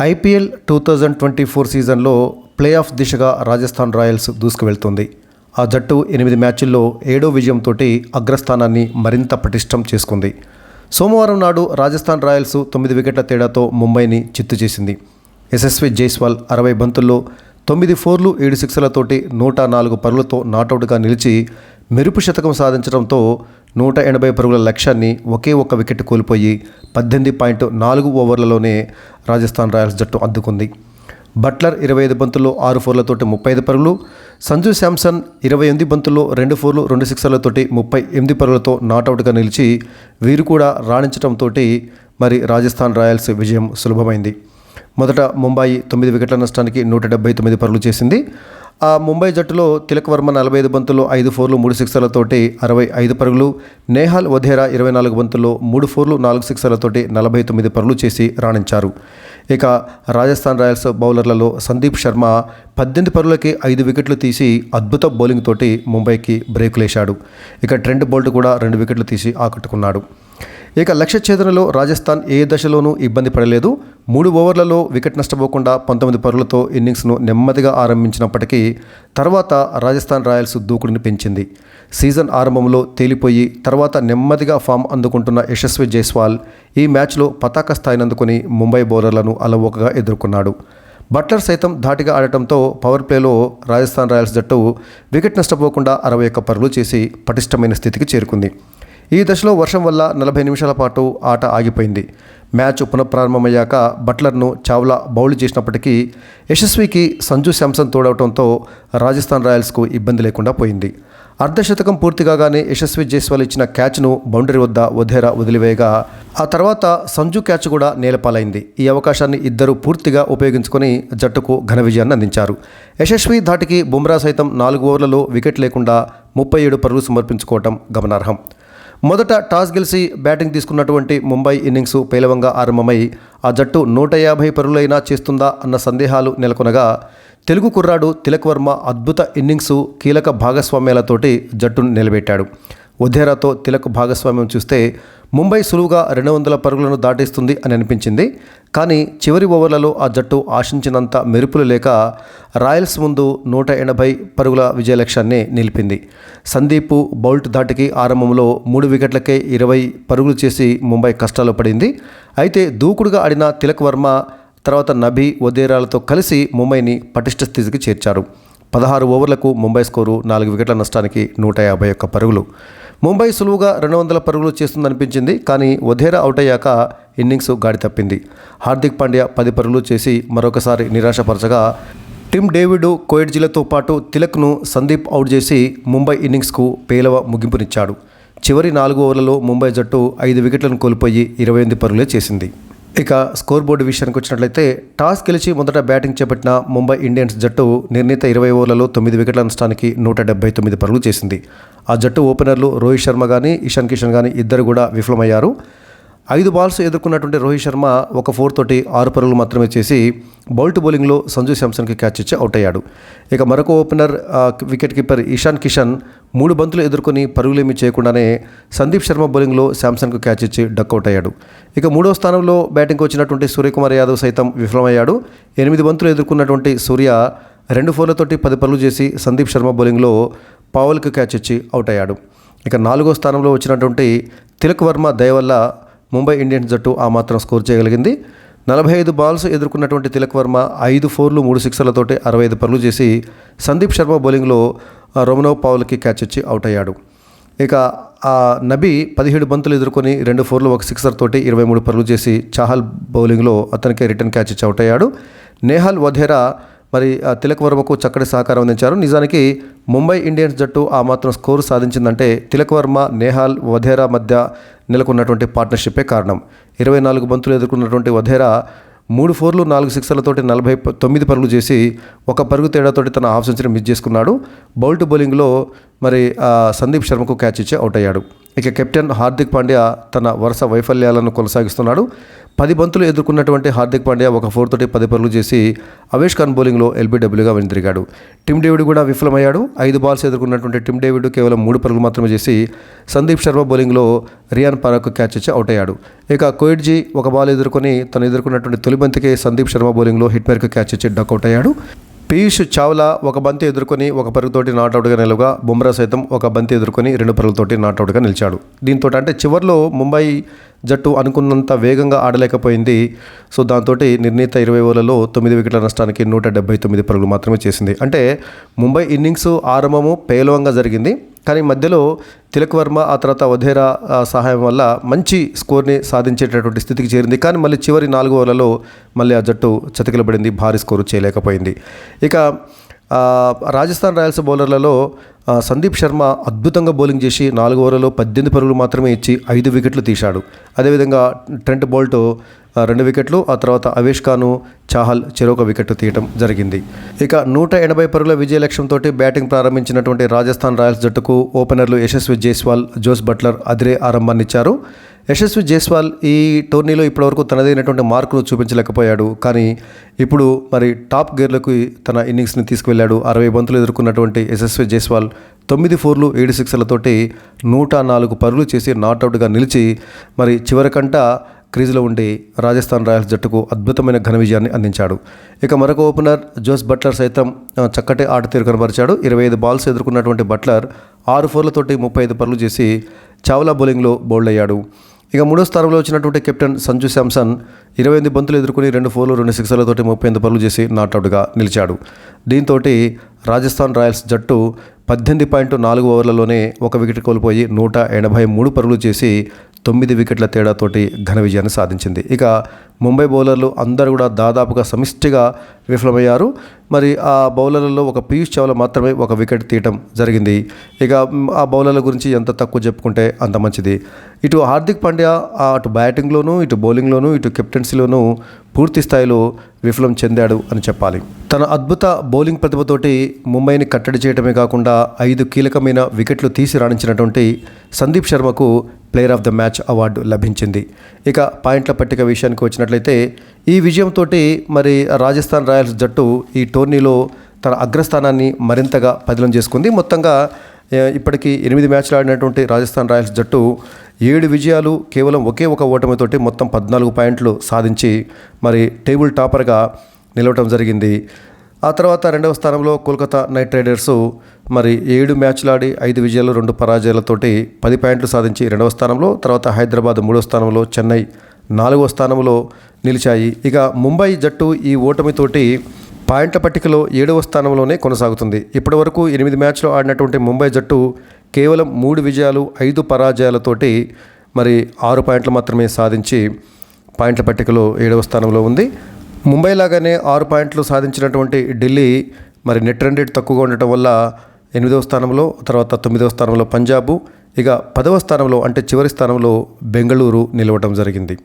IPL two thousand twenty four సీజన్లో play off దిశగా Rajasthan Royals దూసుకువెళ్తుంది. ఆ జట్టు ఎనిమిది మ్యాచ్ల్లో ఏడో విజయంతో అగ్రస్థానాన్ని మరింత పటిష్టం చేసుకుంది. సోమవారం నాడు రాజస్థాన్ రాయల్స్ తొమ్మిది వికెట్ల తేడాతో ముంబైని చిత్తు చేసింది. యశస్వి జైస్వాల్ అరవై బంతుల్లో తొమ్మిది ఫోర్లు ఏడు సిక్స్లతోటి నూట నాలుగు పరులతో నాటౌట్గా నిలిచి మెరుపు శతకం సాధించడంతో నూట ఎనభై పరుగుల లక్ష్యాన్ని ఒకే ఒక్క వికెట్ కోల్పోయి పద్దెనిమిది పాయింట్ నాలుగు ఓవర్లలోనే రాజస్థాన్ రాయల్స్ జట్టు అద్దుకుంది. బట్లర్ ఇరవై ఐదు బంతుల్లో ఆరు ఫోర్లతోటి ముప్పై ఐదు పరుగులు సంజు శాంసన్ ఇరవై ఎనిమిది బంతుల్లో రెండు ఫోర్లు రెండు సిక్సర్లతోటి ముప్పై ఎనిమిది పరుగులతో నాటౌట్గా నిలిచి వీరు కూడా రాణించడంతో మరి రాజస్థాన్ రాయల్స్ విజయం సులభమైంది. మొదట ముంబాయి తొమ్మిది వికెట్ల నష్టానికి నూట డెబ్బై తొమ్మిది పరుగులు చేసింది. ఆ ముంబై జట్టులో తిలక్ వర్మ నలభై ఐదు బంతుల్లో ఐదు ఫోర్లు మూడు సిక్సర్లతోటి అరవై ఐదు పరుగులు నేహాల్ వధేరా ఇరవై నాలుగు బంతుల్లో మూడు ఫోర్లు నాలుగు సిక్సర్లతోటి నలభై తొమ్మిది పరుగులు చేసి రాణించారు. ఇక రాజస్థాన్ రాయల్స్ బౌలర్లలో సందీప్ శర్మ పద్దెనిమిది పరుగులకి ఐదు వికెట్లు తీసి అద్భుత బౌలింగ్ తోటి ముంబైకి బ్రేకులేశాడు. ఇక ట్రెండ్ బోల్ట్ కూడా రెండు వికెట్లు తీసి ఆకట్టుకున్నాడు. ఇక లక్ష్య ఛేదనలో రాజస్థాన్ ఏ దశలోనూ ఇబ్బంది పడలేదు. మూడు ఓవర్లలో వికెట్ నష్టపోకుండా పంతొమ్మిది పరులతో ఇన్నింగ్స్ను నెమ్మదిగా ఆరంభించినప్పటికీ తర్వాత రాజస్థాన్ రాయల్స్ దూకుడిని పెంచింది. సీజన్ ఆరంభంలో తేలిపోయి తర్వాత నెమ్మదిగా ఫామ్ అందుకుంటున్న యశస్వి జైస్వాల్ ఈ మ్యాచ్లో పతాక స్థాయినందుకుని ముంబై బౌలర్లను అలవోకగా ఎదుర్కొన్నాడు. బట్లర్ సైతం ధాటిగా ఆడటంతో పవర్ ప్లేలో రాజస్థాన్ రాయల్స్ జట్టు వికెట్ నష్టపోకుండా అరవై ఒక్క పరుగులు చేసి పటిష్టమైన స్థితికి చేరుకుంది. ఈ దశలో వర్షం వల్ల నలభై నిమిషాల పాటు ఆట ఆగిపోయింది. మ్యాచ్ పునఃప్రారంభమయ్యాక బట్లర్ను చావ్లా బౌల్ చేసినప్పటికీ యశస్వికి సంజు శాంసన్ తోడవడంతో రాజస్థాన్ రాయల్స్కు ఇబ్బంది లేకుండా పోయింది. అర్ధశతకం పూర్తి కాగానే యశస్వి జైస్వాల్ ఇచ్చిన క్యాచ్ను బౌండరీ వద్ద వధేరా వదిలివేయగా ఆ తర్వాత సంజు క్యాచ్ కూడా నేలపాలైంది ఈ అవకాశాన్ని ఇద్దరు పూర్తిగా ఉపయోగించుకొని జట్టుకు ఘన విజయాన్ని అందించారు. యశస్వి ధాటికి బుమ్రా సైతం నాలుగు ఓవర్లలో వికెట్ లేకుండా ముప్పై ఏడు పరుగులు సమర్పించుకోవటం గమనార్హం. మొదట టాస్ గెలిచి బ్యాటింగ్ తీసుకున్నటువంటి ముంబై ఇన్నింగ్స్ పేలవంగా ఆరంభమై ఆ జట్టు నూట యాభై పరులైనా చేస్తుందా అన్న సందేహాలు నెలకొనగా తెలుగు కుర్రాడు తిలక్ వర్మ అద్భుత ఇన్నింగ్స్ కీలక భాగస్వామ్యాలతోటి జట్టును నిలబెట్టాడు. ఉధేరాతో తిలక్ భాగస్వామ్యం చూస్తే ముంబై సులువుగా రెండు వందల పరుగులను దాటిస్తుంది అని అనిపించింది. కానీ చివరి ఓవర్లలో ఆ జట్టు ఆశించినంత మెరుపులు లేక రాయల్స్ ముందు నూట ఎనభై పరుగుల విజయ లక్ష్యాన్ని నిలిపింది. సందీప్ బౌల్ట్ ధాటికి ఆరంభంలో మూడు వికెట్లకే ఇరవై పరుగులు చేసి ముంబై కష్టాలు పడింది. అయితే దూకుడుగా ఆడిన తిలక్ వర్మ తర్వాత నభి ఒదేరాలతో కలిసి ముంబైని పటిష్ట స్థితికి చేర్చారు. పదహారు ఓవర్లకు ముంబై స్కోరు నాలుగు వికెట్ల నష్టానికి నూట యాభై ఒక్క పరుగులు. ముంబై సులువుగా రెండు వందల పరుగులు చేస్తుందనిపించింది కానీ వధేరా అవుట్ అయ్యాక ఇన్నింగ్స్ గాడి తప్పింది. హార్దిక్ పాండ్యా పది పరుగులు చేసి మరొకసారి నిరాశపరచగా టిమ్ డేవిడ్ కోయిడ్జీలతో పాటు తిలక్ను సందీప్ అవుట్ చేసి ముంబై ఇన్నింగ్స్కు పేలవ ముగింపునిచ్చాడు. చివరి నాలుగు ఓవర్లలో ముంబై జట్టు ఐదు వికెట్లను కోల్పోయి ఇరవై ఎనిమిది పరుగులే చేసింది. ఇక స్కోర్ బోర్డు విషయానికి వచ్చినట్లయితే టాస్ గెలిచి మొదట బ్యాటింగ్ చేపట్టిన ముంబై ఇండియన్స్ జట్టు నిర్ణీత ఇరవై ఓవర్లలో తొమ్మిది వికెట్ల నష్టానికి నూట డెబ్బై తొమ్మిది పరుగులు చేసింది. ఆ జట్టు ఓపెనర్లు రోహిత్ శర్మ కానీ ఇషాన్ కిషన్ కానీ ఇద్దరు కూడా విఫలమయ్యారు. ఐదు బాల్స్ ఎదుర్కొన్నటువంటి రోహిత్ శర్మ ఒక ఫోర్ తోటి ఆరు పరుగులు మాత్రమే చేసి బౌల్ట్ బౌలింగ్లో సంజు శాంసన్కి క్యాచ్ ఇచ్చి అవుట్ అయ్యాడు. ఇక మరొక opener wicket keeper Ishan Kishan మూడు బంతులు ఎదుర్కొని పరుగులేమీ చేయకుండానే సందీప్ శర్మ బౌలింగ్లో శాంసన్కు క్యాచ్ ఇచ్చి డక్అవుట్ అయ్యాడు. ఇక మూడో స్థానంలో బ్యాటింగ్కి వచ్చినటువంటి సూర్యకుమార్ యాదవ్ సైతం విఫలమయ్యాడు. ఎనిమిది బంతులు ఎదుర్కొన్నటువంటి సూర్య రెండు ఫోర్లతోటి పది పరుగులు చేసి సందీప్ శర్మ బౌలింగ్లో పావల్కి క్యాచ్ ఇచ్చి అవుట్ అయ్యాడు. ఇక నాలుగో స్థానంలో వచ్చినటువంటి తిలక్ వర్మ దయ వల్ల ముంబై ఇండియన్స్ జట్టు ఆ మాత్రం స్కోర్ చేయగలిగింది. నలభై ఐదు బాల్స్ ఎదుర్కొన్నటువంటి తిలక్ వర్మ ఐదు ఫోర్లు మూడు సిక్సర్లతోటి అరవై ఐదు పరుగులు చేసి సందీప్ శర్మ బౌలింగ్లో ఆ, పావుల్కి క్యాచ్ ఇచ్చి అవుట్ అయ్యాడు. ఇక ఆ నబీ పదిహేడు బంతులు ఎదుర్కొని రెండు ఫోర్లు ఒక సిక్సర్ తోటి ఇరవై మూడు పరుగులు చేసి చాహల్ బౌలింగ్లో అతనికి రిటర్న్ క్యాచ్ ఇచ్చి అవుట్ అయ్యాడు. నేహాల్ వధేరా మరి ఆ తిలక్ వర్మకు చక్కటి సహకారం అందించారు. నిజానికి ముంబై ఇండియన్స్ జట్టు ఆ మాత్రం స్కోరు సాధించిందంటే తిలక్ వర్మ నేహాల్ వధేరా మధ్య నెలకొన్నటువంటి పార్ట్నర్షిప్పే కారణం. ఇరవై నాలుగు బంతులు ఎదుర్కొన్నటువంటి వధేరా మూడు ఫోర్లు నాలుగు సిక్సర్లతోటి నలభై తొమ్మిది పరుగులు చేసి ఒక పరుగు తేడాతోటి తన హాఫ్ సెంచరీ మిస్ చేసుకున్నాడు. బౌల్ట్ బౌలింగ్లో మరి సందీప్ శర్మకు క్యాచ్ ఇచ్చి అవుట్ అయ్యాడు. ఇక కెప్టెన్ హార్దిక్ పాండ్యా తన వరుస వైఫల్యాలను కొనసాగిస్తున్నాడు. పది బంతులు ఎదుర్కొన్నటువంటి హార్దిక్ పాండ్యా ఒక ఫోర్ తోటి పది పరులు చేసి అవేష్ ఖాన్ బౌలింగ్లో ఎల్బీడబ్ల్యూగా వెనుదిరిగాడు. టిమ్ డేవిడ్ కూడా విఫలమయ్యాడు. ఐదు బాల్స్ ఎదుర్కొన్నటువంటి టిమ్ డేవిడ్ కేవలం మూడు పరుగులు మాత్రమే చేసి సందీప్ శర్మ బౌలింగ్లో రియాన్ పరాక్ క్యాచ్ ఇచ్చి అవుట్ అయ్యాడు. ఇక కోయిడ్జీ ఒక బాల్ ఎదుర్కొని తను ఎదుర్కొన్నటువంటి తొలి బంతికే సందీప్ శర్మ బౌలింగ్లో హిట్ మేరకు క్యాచ్ ఇచ్చి డక్అవుట్ అయ్యాడు. పీయూష్ చావ్లా ఒక బంతి ఎదుర్కొని ఒక పరుగుతోటి నాటౌట్గా నిలవగా బుమ్రా సైతం ఒక బంతి ఎదుర్కొని రెండు పరుగులతోటి నాటౌట్గా నిలిచాడు. దీంతో అంటే చివర్లో ముంబై జట్టు అనుకున్నంత వేగంగా ఆడలేకపోయింది. సో దాంతో నిర్ణీత ఇరవై ఓవర్లలో తొమ్మిది వికెట్ల నష్టానికి నూట డెబ్బై తొమ్మిది పరుగులు మాత్రమే చేసింది. అంటే ముంబై ఇన్నింగ్స్ ఆరంభము పేలవంగా జరిగింది. కానీ మధ్యలో తిలక్ వర్మ ఆ తర్వాత వధేరా సహాయం వల్ల మంచి స్కోర్ని సాధించేటటువంటి స్థితికి చేరింది. కానీ మళ్ళీ చివరి నాలుగు ఓవర్లలో మళ్ళీ ఆ జట్టు చతికిలబడింది భారీ స్కోరు చేయలేకపోయింది. ఇక రాజస్థాన్ రాయల్స్ బౌలర్లలో సందీప్ శర్మ అద్భుతంగా బౌలింగ్ చేసి నాలుగు ఓవర్లలో పద్దెనిమిది పరుగులు మాత్రమే ఇచ్చి ఐదు వికెట్లు తీశాడు. అదేవిధంగా ట్రెంట్ బోల్ట్ రెండు వికెట్లు ఆ తర్వాత అవేష్ ఖాను చాహల్ చెరొక వికెట్ తీయటం జరిగింది. ఇక నూట ఎనభై పరుగుల విజయ లక్ష్యంతో బ్యాటింగ్ ప్రారంభించినటువంటి రాజస్థాన్ రాయల్స్ జట్టుకు ఓపెనర్లు యశస్వి జైస్వాల్ జోస్ బట్లర్ అదిరే ఆరంభాన్నిచ్చారు. యశస్వి జైస్వాల్ ఈ టోర్నీలో ఇప్పటివరకు తనదైనటువంటి మార్కును చూపించలేకపోయాడు. కానీ ఇప్పుడు మరి టాప్ గేర్లకు తన ఇన్నింగ్స్ని తీసుకువెళ్ళాడు. అరవై బంతులు ఎదుర్కొన్నటువంటి యశస్వి జైస్వాల్ తొమ్మిది ఫోర్లు ఏడు సిక్స్లతోటి నూట నాలుగు పరుగులు చేసి నాట్అవుట్గా నిలిచి మరి చివరికంట క్రీజులో ఉండి రాజస్థాన్ రాయల్స్ జట్టుకు అద్భుతమైన ఘన విజయాన్ని అందించాడు. ఇక మరొక ఓపెనర్ జోస్ బట్లర్ సైతం చక్కటి ఆట తీరు కనబరిచాడు. ఇరవై ఐదు బాల్స్ ఎదుర్కొన్నటువంటి బట్లర్ ఆరు ఫోర్లతోటి ముప్పై ఐదు పరుగులు చేసి చావ్లా బౌలింగ్లో బౌల్డ్ అయ్యాడు. ఇక మూడో స్థానంలో వచ్చినటువంటి కెప్టెన్ సంజు శాంసన్ ఇరవై ఎనిమిది బంతులు ఎదుర్కొని రెండు ఫోర్లు రెండు సిక్సర్లతోటి ముప్పై ఎనిమిది పరుగులు చేసి నాట్అవుట్గా నిలిచాడు. దీంతో రాజస్థాన్ రాయల్స్ జట్టు పద్దెనిమిది పాయింట్ నాలుగు ఓవర్లలోనే ఒక వికెట్ కోల్పోయి నూట ఎనభై మూడు పరుగులు చేసి తొమ్మిది వికెట్ల తేడాతోటి ఘన విజయాన్ని సాధించింది. ఇక ముంబై బౌలర్లు అందరూ కూడా దాదాపుగా సమిష్టిగా విఫలమయ్యారు. మరి ఆ బౌలర్లలో ఒక పీయూష్ చావ్లా మాత్రమే ఒక వికెట్ తీయటం జరిగింది. ఇక ఆ బౌలర్ల గురించి ఎంత తక్కువ చెప్పుకుంటే అంత మంచిది. ఇటు హార్దిక్ పాండ్యా అటు బ్యాటింగ్లోనూ ఇటు బౌలింగ్లోనూ ఇటు కెప్టెన్సీలోనూ పూర్తి స్థాయిలో విఫలం చెందాడు అని చెప్పాలి. తన అద్భుత బౌలింగ్ ప్రతిభతోటి ముంబైని కట్టడి చేయడమే కాకుండా ఐదు కీలకమైన వికెట్లు తీసి రాణించినటువంటి Sandeep శర్మకు player of the match award లభించింది. ఇక పాయింట్ల పట్టిక విషయానికి వచ్చినట్లయితే ఈ విజయంతో మరి రాజస్థాన్ రాయల్స్ జట్టు ఈ టోర్నీలో తన అగ్రస్థానాన్ని మరింతగా పదిలం చేసుకుంది. మొత్తంగా ఇప్పటికీ ఎనిమిది మ్యాచ్లు ఆడినటువంటి రాజస్థాన్ రాయల్స్ జట్టు ఏడు విజయాలు కేవలం ఒకే ఒక ఓటమితోటి మొత్తం పద్నాలుగు పాయింట్లు సాధించి మరి టేబుల్ టాపర్గా నిలవటం జరిగింది. ఆ తర్వాత రెండవ స్థానంలో కోల్కతా నైట్ రైడర్స్ మరి ఏడు మ్యాచ్లు ఆడి ఐదు విజయాలు రెండు పరాజయాలతోటి పది పాయింట్లు సాధించి రెండవ స్థానంలో తర్వాత హైదరాబాద్ మూడో స్థానంలో చెన్నై నాలుగవ స్థానంలో నిలిచాయి. ఇక ముంబై జట్టు ఈ ఓటమితోటి పాయింట్ల పట్టికలో ఏడవ స్థానంలోనే కొనసాగుతుంది. ఇప్పటి వరకు ఎనిమిది మ్యాచ్లు ఆడినటువంటి ముంబై జట్టు కేవలం మూడు విజయాలు ఐదు పరాజయాలతోటి మరి ఆరు పాయింట్లు మాత్రమే సాధించి పాయింట్ల పట్టికలో ఏడవ స్థానంలో ఉంది. ముంబై లాగానే ఆరు పాయింట్లు సాధించినటువంటి ఢిల్లీ మరి నెట్ రన్ రేట్ తక్కువగా ఉండటం వల్ల ఎనిమిదవ స్థానంలో తర్వాత తొమ్మిదవ స్థానంలో పంజాబు ఇక పదవ స్థానంలో అంటే చివరి స్థానంలో బెంగళూరు నిలవటం జరిగింది.